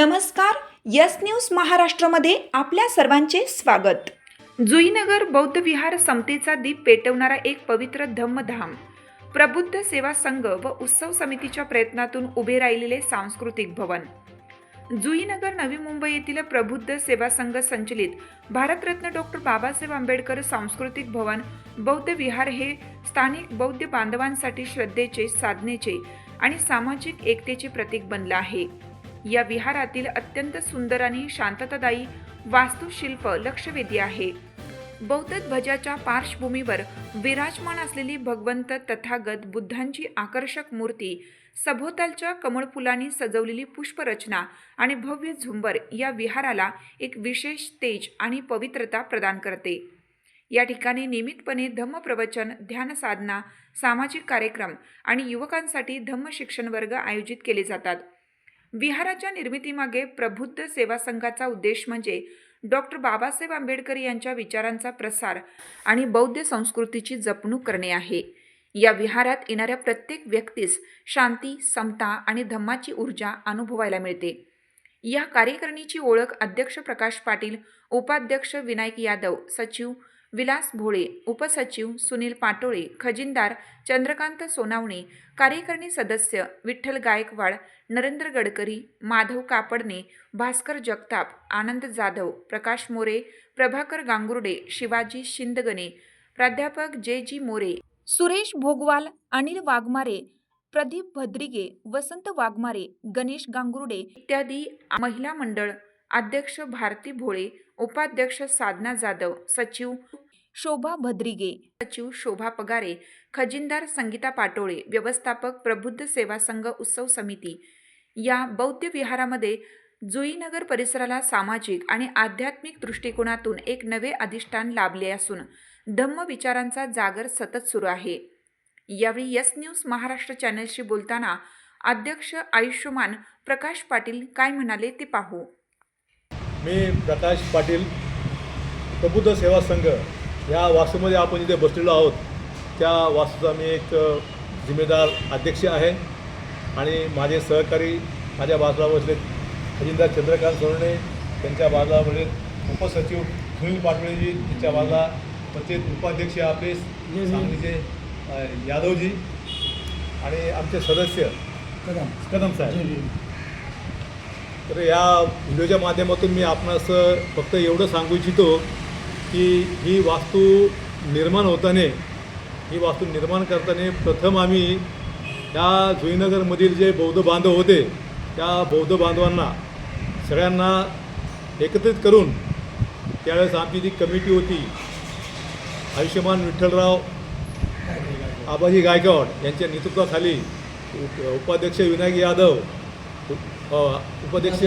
नमस्कार yes news महाराष्ट्रामध्ये आपल्या सर्वांचे स्वागत. जुईनगर बौद्ध विहार समतेचा दीप पेटवणारा एक पवित्र धम्मधाम. प्रबुद्ध सेवा संघ व उत्सव समितीच्या प्रयत्नातून उभे राहिलेले सांस्कृतिक भवन. जुईनगर नवी मुंबई येथील प्रबुद्ध सेवा संघ संचलित भारतरत्न डॉक्टर बाबासाहेब आंबेडकर सांस्कृतिक भवन बौद्ध विहार हे स्थानिक बौद्ध बांधवांसाठी श्रद्धेचे साधनेचे आणि सामाजिक एकतेचे प्रतीक बनलं आहे. या विहारातील अत्यंत सुंदर आणि शांततादायी वास्तुशिल्प लक्षवेधी आहे. बौद्ध ध्वजाच्या पार्श्वभूमीवर विराजमान असलेली भगवंत तथागत बुद्धांची आकर्षक मूर्ती सभोवतालच्या कमळफुलांनी सजवलेली पुष्परचना आणि भव्य झुंबर या विहाराला एक विशेष तेज आणि पवित्रता प्रदान करते. या ठिकाणी नियमितपणे धम्मप्रवचन ध्यान साधना सामाजिक कार्यक्रम आणि युवकांसाठी धम्म शिक्षण वर्ग आयोजित केले जातात. विहाराच्या निर्मितीमागे प्रबुद्ध सेवा संघाचा उद्देश म्हणजे डॉक्टर बाबासाहेब आंबेडकर यांच्या विचारांचा प्रसार आणि बौद्ध संस्कृतीची जपणूक करणे आहे. या विहारात येणाऱ्या प्रत्येक व्यक्तीस शांती समता आणि धम्माची ऊर्जा अनुभवायला मिळते. या कार्यकारिणीची ओळख अध्यक्ष प्रकाश पाटील उपाध्यक्ष विनायक यादव सचिव विलास भोळे उपसचिव सुनील पाटोळे खजिनदार चंद्रकांत सोनावणे कार्यकारिणी सदस्य विठ्ठल गायकवाड नरेंद्र गडकरी माधव कापडणे भास्कर जगताप आनंद जाधव प्रकाश मोरे प्रभाकर गांगुर्डे शिवाजी शिंदगणे प्राध्यापक जे जी मोरे सुरेश भोगवाल अनिल वाघमारे प्रदीप भद्रिगे वसंत वाघमारे गणेश गांगुर्डे इत्यादी महिला मंडळ अध्यक्ष भारती भोळे उपाध्यक्ष साधना जाधव सचिव शोभा भद्रिगे सचिव शोभा पगारे खजिनदार संगीता पाटोळे व्यवस्थापक प्रबुद्ध सेवा संघ उत्सव समिती. या बौद्ध विहारामध्ये जुईनगर परिसराला सामाजिक आणि आध्यात्मिक दृष्टिकोनातून एक नवे अधिष्ठान लाभले असून धम्म विचारांचा जागर सतत सुरू आहे. यावेळी यस न्यूज महाराष्ट्र चॅनलशी बोलताना अध्यक्ष आयुष्यमान प्रकाश पाटील काय म्हणाले ते पाहू. मी प्रकाश पाटील प्रबुद्ध सेवा संघ. या वास्तूमध्ये आपण इथे बसलेलो आहोत. त्या वास्तूचा मी एक जिम्मेदार अध्यक्ष आहे. आणि माझे सहकारी माझ्या बाजूला बसले खजिनदार चंद्रकांत सोनणे त्यांच्या बाजूला बसले उपसचिव सुनील पाटोळेजी त्यांच्या बाजूला प्रत्येक उपाध्यक्ष आपले सांगलीचे यादवजी आणि आमचे सदस्य कदम. कदम साहेब. तर या व्हिडिओच्या माध्यमातून मी आपणास फक्त एवढं सांगू इच्छितो की ही वास्तू निर्माण होताना ही वास्तू निर्माण करताना प्रथम आम्ही या जुईनगरमधील जे बौद्ध बांधव होते त्या बौद्ध बांधवांना सगळ्यांना एकत्रित करून त्यावेळेस आमची जी कमिटी होती आयुष्यमान विठ्ठलराव आबाजी गायकवाड यांच्या नेतृत्वाखाली उप उपाध्यक्ष विनायक यादव उपाध्यक्ष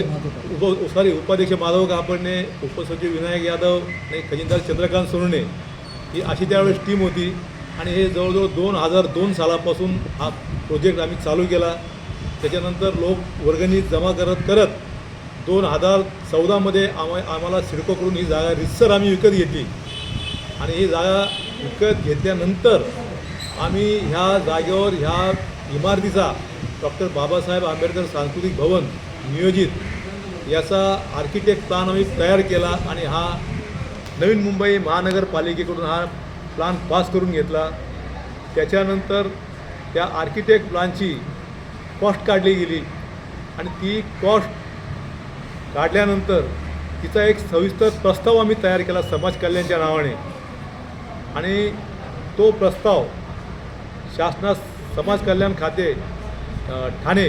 उप सॉरी उपाध्यक्ष माधव कापडणे उपसचिव विनायक यादव आणि खजिनदार चंद्रकांत सोनणे ही अशी त्यावेळेस टीम होती. आणि हे जवळजवळ दोन हजार दोन सालापासून हा प्रोजेक्ट आम्ही चालू केला. त्याच्यानंतर लोक वर्गणी जमा करत करत दोन हजार चौदामध्ये आम्हा आम्हाला सिडकोकडून ही जागा रितसर आम्ही विकत घेतली. आणि ही जागा विकत घेतल्यानंतर आम्ही ह्या जागेवर ह्या इमारतीचा डॉक्टर बाबासाहेब आंबेडकर सांस्कृतिक भवन नियोजित याचा आर्किटेक्ट प्लान आम्ही तयार केला आणि हा नवीन मुंबई महानगरपालिकेकडून हा प्लान पास करून घेतला. त्याच्यानंतर त्या आर्किटेक्ट प्लानची कॉस्ट काढली गेली आणि ती कॉस्ट काढल्यानंतर तिचा एक सविस्तर प्रस्ताव आम्ही तयार केला समाज कल्याणच्या नावाने. आणि तो प्रस्ताव शासनास समाज कल्याण खाते ठाणे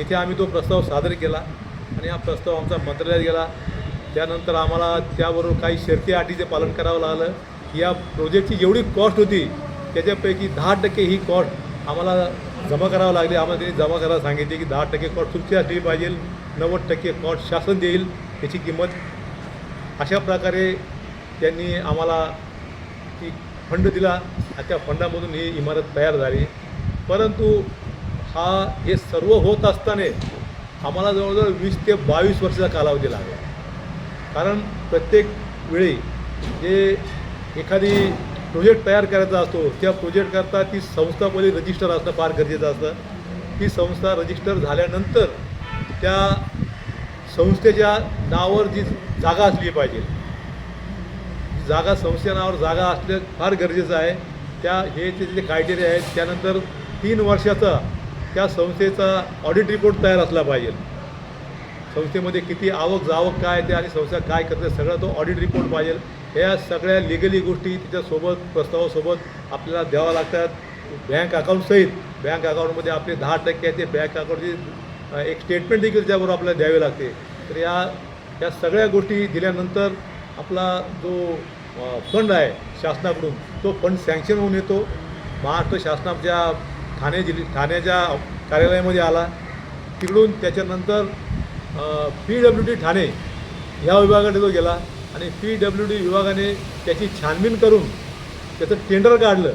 इथे आम्ही तो प्रस्ताव सादर केला आणि हा प्रस्ताव आमचा मंत्रालयात गेला. त्यानंतर आम्हाला त्याबरोबर काही शर्ती अटीचे पालन करावं लागलं. की या प्रोजेक्टची जेवढी कॉस्ट होती त्याच्यापैकी दहा टक्के ही कॉस्ट आम्हाला जमा करावं लागली. आम्हाला त्यांनी जमा करायला सांगितले की दहा टक्के कॉस्ट तुमची असली पाहिजे नव्वद टक्के कॉस्ट शासन देईल त्याची किंमत. अशा प्रकारे त्यांनी आम्हाला ती फंड दिला आणि त्या फंडामधून ही इमारत तयार झाली. परंतु हा हे सर्व होत असताना आम्हाला जवळजवळ वीस ते बावीस वर्षाचा कालावधी लागला. कारण प्रत्येक वेळी जे एखादी प्रोजेक्ट तयार करायचा असतो त्या प्रोजेक्टकरता ती संस्था पहिले रजिस्टर असणं फार गरजेचं असतं. ती संस्था रजिस्टर झाल्यानंतर त्या संस्थेच्या नावावर जी जागा असली पाहिजे. जागा संस्थे नावावर जागा असणं फार गरजेचं आहे. त्या हे त्याचे जे क्रायटेरिया आहेत त्यानंतर तीन वर्षाचा त्या संस्थेचा ऑडिट रिपोर्ट तयार असला पाहिजे. संस्थेमध्ये किती आवक जावक काय ते आणि संस्था काय करते सगळं तो ऑडिट रिपोर्ट पाहिजे. ह्या सगळ्या लिगली गोष्टी त्याच्यासोबत प्रस्तावासोबत आपल्याला द्याव्या लागतात. बँक अकाउंटसहित बँक अकाउंटमध्ये आपले दहा टक्के आहे ते बँक अकाउंटची एक स्टेटमेंट देखील त्याबरोबर आपल्याला द्यावे लागते. तर या या सगळ्या गोष्टी दिल्यानंतर आपला जो फंड आहे शासनाकडून तो फंड सँक्शन होऊन येतो. महाराष्ट्र शासनाच्या ठाणे जिल्हे ठाण्याच्या कार्यालयामध्ये आला. तिकडून त्याच्यानंतर पी डब्ल्यू डी ठाणे ह्या विभागाकडे तो गेला आणि पी डब्ल्यू डी विभागाने त्याची छानबीन करून त्याचं टेंडर काढलं.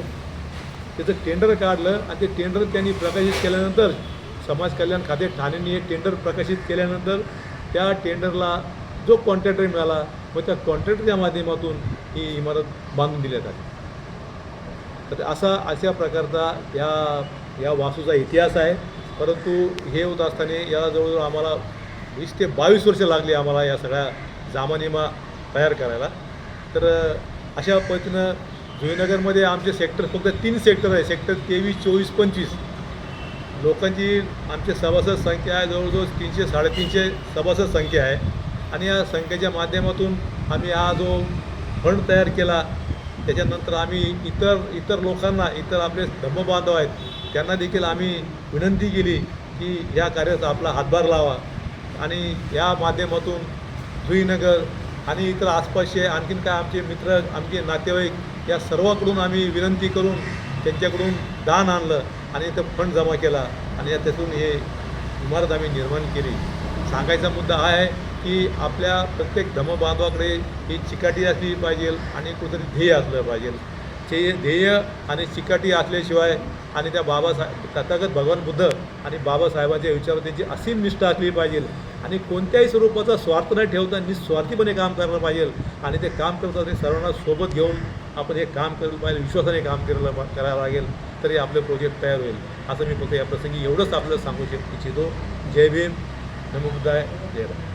त्याचं टेंडर काढलं आणि ते टेंडर त्यांनी प्रकाशित केल्यानंतर समाज कल्याण खाते ठाणेने हे टेंडर प्रकाशित केल्यानंतर त्या टेंडरला जो कॉन्ट्रॅक्टर मिळाला मग त्या कॉन्ट्रॅक्टरच्या माध्यमातून ही इमारत बांधून दिली जाते. तर असा अशा प्रकारचा या या वासूचा इतिहास आहे. परंतु हे होत असताना याला जवळजवळ आम्हाला वीस ते बावीस वर्ष लागली आम्हाला या सगळ्या जामानिमा तयार करायला. तर अशा पद्धतीनं जुईनगरमध्ये आमचे सेक्टर फक्त तीन सेक्टर आहे सेक्टर तेवीस चोवीस पंचवीस. लोकांची आमची सभासद संख्या आहे. जवळजवळ तीनशे साडेतीनशे सभासद संख्या आहे. आणि या संख्येच्या माध्यमातून आम्ही हा जो फंड तयार केला त्याच्यानंतर आम्ही इतर इतर लोकांना इतर आपले धर्मबांधव आहेत त्यांना देखील आम्ही विनंती केली की या कार्याचा आपला हातभार लावा. आणि या माध्यमातून जुईनगर आणि इतर आसपासचे आणखीन काय आमचे मित्र आमचे नातेवाईक या सर्वाकडून आम्ही विनंती करून त्यांच्याकडून दान आणलं आणि इथं फंड जमा केला. आणि या त्यातून हे इमारत आम्ही निर्माण केली. सांगायचा मुद्दा हा आहे की आपल्या प्रत्येक धर्मबांधवाकडे ही चिकाटी असली पाहिजे आणि कुठंतरी ध्येय असलं पाहिजे. ते ध्येय आणि चिकाटी असल्याशिवाय आणि त्या बाबासाहेब तथागत भगवान बुद्ध आणि बाबासाहेबांच्या विचार त्यांची असीम निष्ठा असली पाहिजे आणि कोणत्याही स्वरूपाचा स्वार्थ न ठेवता निस्वार्थीपणे काम करायला पाहिजे आणि ते काम करत असताना सर्वांना सोबत घेऊन आपण हे काम करायला पाहिजे विश्वासाने काम करायला करायला लागेल तरी आपले प्रोजेक्ट तयार होईल. असं मी फक्त या प्रसंगी एवढंच आपल्याला सांगू शक इच्छितो. जय भीम. नमो बुद्धाय. जय राम